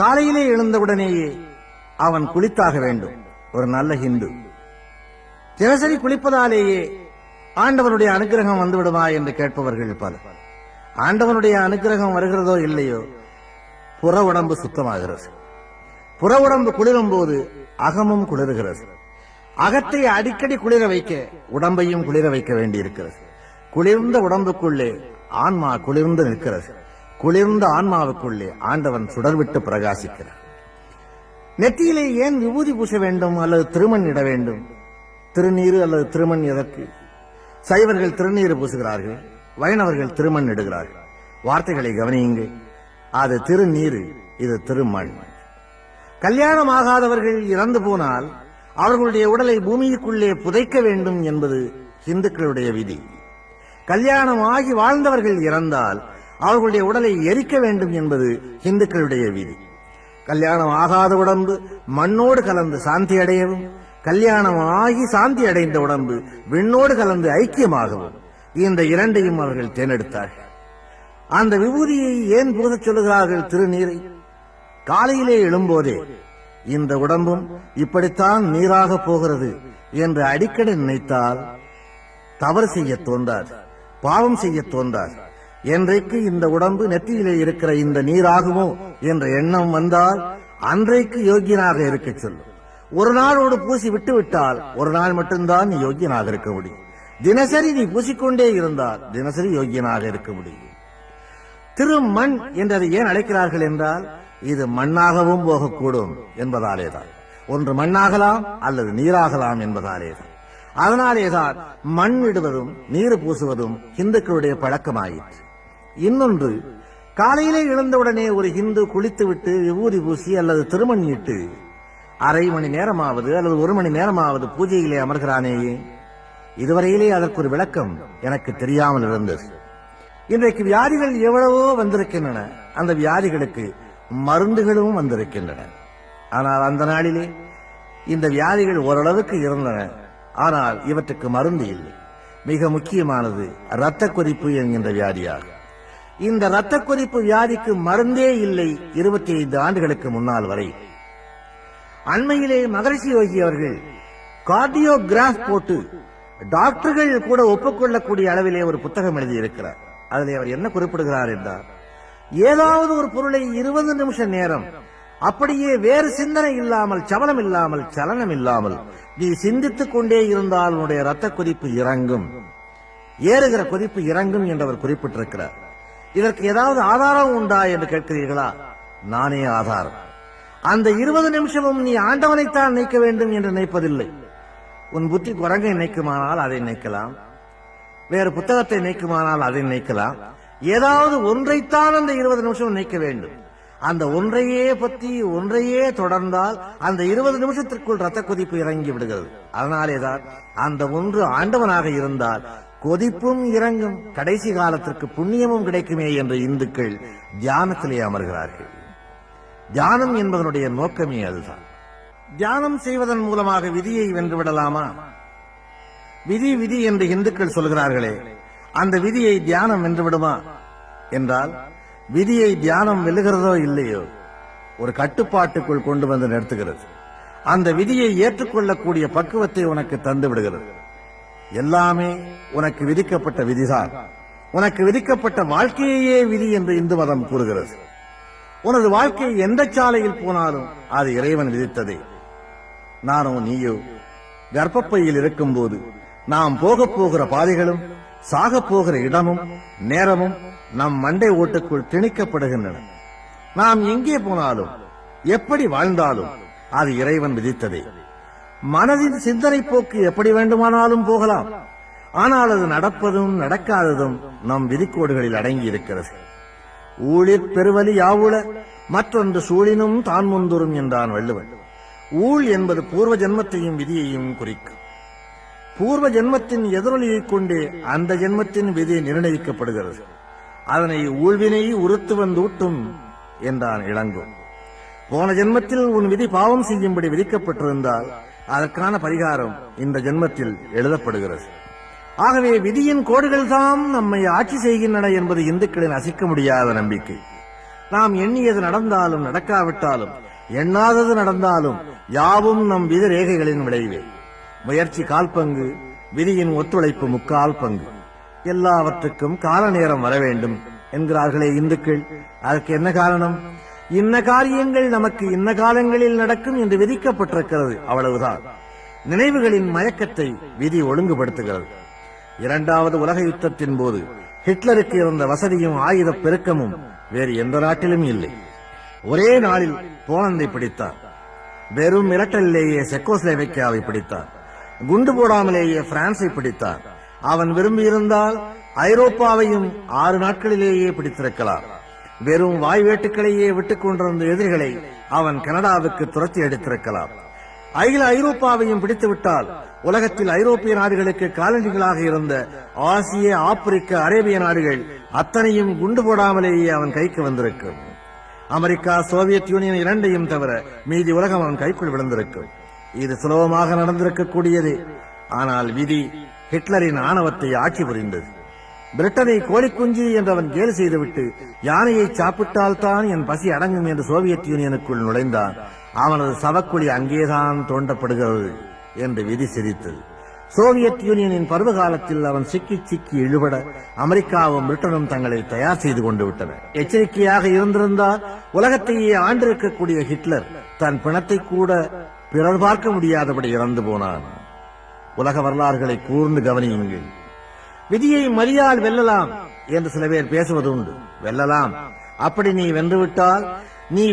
காலையிலே எழுந்தவுடனேயே அவன் குளித்தாக வேண்டும். ஒரு நல்ல ஹிந்து. தினசரி குளிப்பதாலேயே ஆண்டவனுடைய அனுக்கிரகம் வந்துவிடுமா என்று கேட்பவர்கள் பல ஆண்டவனுடைய அனுக்கிரகம் வருகிறதோ இல்லையோ புற உடம்பு சுத்தமாகிறது. புற உடம்பு குளிரும் போது அகமும் குளிர்கிறது. அகத்தை அடிக்கடி குளிர வைக்க உடம்பையும் குளிர வைக்க வேண்டியிருக்கிறது. குளிர்ந்த உடம்புக்குள்ளே ஆன்மா குளிர்ந்து நிற்கிறது. குளிர்ந்த ஆன்மாவுக்குள்ளே ஆண்டவன் சுடர்விட்டு பிரகாசிக்கிறார். நெற்றியிலே ஏன் விபூதி பூச வேண்டும் அல்லது திருமண் இட வேண்டும்? திருநீர் அல்லது திருமண் எதற்கு? சைவர்கள் திருநீறு பூசுகிறார்கள் வைணவர்கள் திருமண் இடுகிறார்கள். வார்த்தைகளை கவனியுங்கள் அது திருநீர் இது திருமண். கல்யாணம் ஆகாதவர்கள் இறந்து போனால் அவர்களுடைய உடலை பூமிக்குள்ளே புதைக்க வேண்டும் என்பது இந்துக்களுடைய விதி. கல்யாணம் ஆகி வாழ்ந்தவர்கள் இறந்தால் அவர்களுடைய உடலை எரிக்க வேண்டும் என்பது இந்துக்களுடைய விதி. கல்யாணம் ஆகாத உடம்பு மண்ணோடு கலந்து சாந்தி அடையவும் கல்யாணம் ஆகி சாந்தி அடைந்த உடம்பு விண்ணோடு கலந்து ஐக்கியமாகவும் இந்த இரண்டையும் அவர்கள் தேர்ந்தெடுத்தார்கள். அந்த விபூதியை ஏன் பூசச் சொல்லுகிறார்கள் திருநீரை? காலையிலே எழும்போதே இந்த உடம்பும் இப்படித்தான் நீராக போகிறது என்று அடிக்கடி நினைத்தால் தவறு செய்ய தோன்றாது பாவம் செய்ய தோன்றாது. என்றைக்கு இந்த உடம்பு நெற்றியிலே இருக்கிற இந்த நீராகுமோ என்ற எண்ணம் வந்தால் அன்றைக்கு யோகியனாக இருக்க சொல்லும். ஒரு நாளோடு பூசி விட்டு விட்டால் ஒரு நாள் மட்டும்தான் நீ யோக்கியனாக இருக்க முடியும். தினசரி நீ பூசிக்கொண்டே இருந்தால் தினசரி யோக்கியனாக இருக்க முடியும். திருமண் என்றதை ஏன் அழைக்கிறார்கள் என்றால் இது மண்ணாகவும் போகக்கூடும் என்பதாலேதான். ஒன்று மண்ணாகலாம் அல்லது நீராகலாம் என்பதாலேதான். அதனாலேதான் மண் விடுவதும் நீர் பூசுவதும் இந்துக்களுடைய பழக்கமாயிற்று. இன்னொன்று காலையிலே எழுந்தவுடனே ஒரு இந்து குளித்துவிட்டு விபூதி பூசி அல்லது திருமண் இட்டு அரை மணி நேரமாவது அல்லது ஒரு மணி நேரமாவது பூஜையிலே அமர்கிறானேயே இதுவரையிலே அதற்கு ஒரு விளக்கம் எனக்கு தெரியாமல் இருந்தது. இன்றைக்கு வியாதிகள் எவ்வளவோ வந்திருக்கின்றன. அந்த வியாதிகளுக்கு மருந்துகளும் வந்திருக்கின்றன. ஆனால் அந்த நாளிலே இந்த வியாதிகள் ஓரளவுக்கு இருந்தன. ஆனால் இவற்றுக்கு மருந்து இல்லை. மிக முக்கியமானது இரத்த கொதிப்பு என்கின்ற வியாதியாகும். இந்த இரத்த கொதிப்பு வியாதிக்கு மருந்தே இல்லை இருபத்தி ஐந்து ஆண்டுகளுக்கு முன்னால் வரை. அண்மையிலே மகரிஷி யோகி அவர்கள் கார்டியோகிராஃப் போட்டு டாக்டர்கள் கூட ஒப்புக்கொள்ளக்கூடிய அளவிலே ஒரு புத்தகம் எழுதியிருக்கிறார். அதில் அவர் என்ன குறிப்பிடுகிறார் என்றார் ஏதாவது ஒரு பொருளை இருபது நிமிஷ நேரம் அப்படியே வேறு சிந்தனை இல்லாமல் சபலம் இல்லாமல் சலனம் இல்லாமல் நீ சிந்தித்துக் கொண்டே இருந்தால் உன்னுடைய ரத்த கொதிப்பு இறங்கும். ஏறுகிற கொதிப்பு இறங்கும் என்று அவர் குறிப்பிட்டிருக்கிறார். இதற்கு ஏதாவது ஆதாரம் உண்டா என்று கேட்கிறீர்களா? நானே ஆதாரம். அந்த இருபது நிமிஷமும் நீ ஆண்டவனைத்தான் நினைக்க வேண்டும் என்று நினைப்பதில்லை. உன் புத்தி குரங்கை நினைக்குமானால் அதை நினைக்கலாம். வேறு புத்தகத்தை நினைக்குமானால் அதை நினைக்கலாம். ஏதாவது ஒன்றைத்தான் அந்த இருபது நிமிஷம் நினைக்க வேண்டும். அந்த ஒன்றையே பற்றி ஒன்றையே தொடர்ந்தால் அந்த இருபது நிமிஷத்திற்குள் ரத்த கொதிப்பு இறங்கி விடுகிறது. அதனாலேதான் அந்த ஒன்று ஆண்டவனாக இருந்தால் கொதிப்பும் இறங்கும் கடைசி காலத்திற்கு புண்ணியமும் கிடைக்குமே என்று இந்துக்கள் தியானத்திலே அமர்கிறார்கள். தியானம் என்பதனுடைய நோக்கமே அதுதான். தியானம் செய்வதன் மூலமாக விதியை வென்று விடலாமா விதி விதி என்று இந்துக்கள் சொல்கிறார்களே அந்த விதியை தியானம் வென்று விடுமா என்றால் விதியை தியானம் வெல்லுகிறதோ இல்லையோ ஒரு கட்டுப்பாட்டுக்குள் கொண்டு வந்து நிறுத்துகிறது. அந்த விதியை ஏற்றுக்கொள்ளக்கூடிய பக்குவத்தை உனக்கு தந்து விடுகிறது எல்லாமே உனக்கு விதிக்கப்பட்ட விதிதான். உனக்கு விதிக்கப்பட்ட வாழ்க்கையே விதி என்று இந்து மதம் கூறுகிறது. உனது வாழ்க்கை எந்த சாலையில் போனாலும் அது இறைவன் விதித்ததே. நானோ நீயோ கர்ப்பப்பையில் இருக்கும் போது நாம் போகப் போகிற பாதைகளும் சாகப் போகிற இடமும் நேரமும் நம் மண்டை ஓட்டுக்குள் திணிக்கப்படுகின்றன. நாம் எங்கே போனாலும் எப்படி வாழ்ந்தாலும் அது இறைவன் விதித்ததே. மனதின் சிந்தனை போக்கு எப்படி வேண்டுமானாலும் போகலாம். ஆனால் அது நடப்பதும் நடக்காததும் நம் விதிக்கோடுகளில் அடங்கி இருக்கிறது ஊழிற் பெருவலி யாவுள மற்றொன்று சூழினும் தான் முந்துரும் என்றான் வள்ளுவன். ஊழ் என்பது பூர்வ ஜென்மத்தையும் விதியையும் குறிக்கும். பூர்வ ஜென்மத்தின் எதிரொலியைக் கொண்டே அந்த ஜென்மத்தின் விதி நிர்ணயிக்கப்படுகிறது. அதனை ஊழ்வினை உறுத்து வந்தூட்டும் என்றான் இளங்கோ. போன ஜென்மத்தில் உன் விதி பாவம் செய்யும்படி விதிக்கப்பட்டிருந்தால் அதற்கான பரிகாரம் இந்த ஜென்மத்தில் எழுதப்படுகிறது. ஆகவே விதியின் கோடுகள் தாம் நம்மை ஆட்சி செய்கின்றன என்பது இந்துக்களின் அசைக்க முடியாத நம்பிக்கை. நாம் எண்ணியது நடந்தாலும் நடக்காவிட்டாலும் எண்ணாதது நடந்தாலும் யாவும் நம் விதி ரேகைகளின் விளைவே. முயற்சி கால் பங்கு விதியின் ஒத்துழைப்பு முக்கால் பங்கு. எல்லாவற்றுக்கும் கால நேரம் வர வேண்டும் என்கிறார்களே இந்துக்கள். அதற்கு என்ன காரணம்? இன்ன காரியங்கள் நமக்கு இன்ன காலங்களில் நடக்கும் என்று விதிக்கப்பட்டிருக்கிறது. அவ்வளவுதான். நினைவுகளின் மயக்கத்தை விதி ஒழுங்குபடுத்துகிறது. இரண்டாவது உலக யுத்தத்தின் போது ஹிட்லருக்கு இருந்த வசதியும் ஆயுத பெருக்கமும் வேறு எந்த நாட்டிலும் இல்லை. ஒரே நாளில் போலந்தை பிடித்தார். வெறும் மிரட்டலிலேயே செக்கோஸ்லேவைக்கியாவை பிடித்தார். குண்டு போடாமலேயே பிரான்சை பிடித்தார். அவன் விரும்பியிருந்தால் ஐரோப்பாவையும் ஆறு நாட்களிலேயே பிடித்திருக்கலாம். வெறும் வாய்வேட்டுக்களையே விட்டுக் கொண்டிருந்த எதிரிகளை அவன் கனடாவுக்கு துரத்தி அடித்திருக்கலாம். அகில ஐரோப்பாவையும் பிடித்துவிட்டால் உலகத்தில் ஐரோப்பிய நாடுகளுக்கு காலனிகளாக இருந்த ஆசிய ஆப்பிரிக்க அரேபிய நாடுகள் அத்தனையும் குண்டு போடாமலேயே அவன் கைக்கு வந்திருக்கும். அமெரிக்கா சோவியத் யூனியன் இரண்டையும் தவிர மீதி உலகம் அவன் கைக்குள் விழுந்திருக்கும். இது சுலபமாக நடந்திருக்க கூடியது ஆனால் விதி ஹிட்லரின் ஆணவத்தை ஆட்சி புரிந்தது. பிரிட்டனை கோழிக்குஞ்சு என்று அவன் கேலி செய்துவிட்டு யானையை சாப்பிட்டால்தான் என் பசி அடங்கும் என்று சோவியத் யூனியனுக்குள் நுழைந்தான். அவனது சவக்குழி அங்கேதான் தோண்டப்படுகிறது என்று விதி சிரித்தது. சோவியத் யூனியனின் பருவ காலத்தில் அவன் சிக்கி சிக்கி இழுபட அமெரிக்காவும் பிரிட்டனும் தங்களை தயார் செய்து கொண்டு விட்டன. எச்சரிக்கையாக இருந்திருந்தால் உலகத்தையே ஆண்டிருக்கக்கூடிய ஹிட்லர் தன் பிணத்தை கூட பிறர் பார்க்க முடியாதபடி இறந்து போனான். உலக வரலாறுகளை கூர்ந்து கவனியுங்கள். விதியை மறியால் வெல்லலாம் என்று சில பேர் பேசுவது உண்டு வெல்லலாம். அப்படி நீ வென்றுவிட்டால் நீ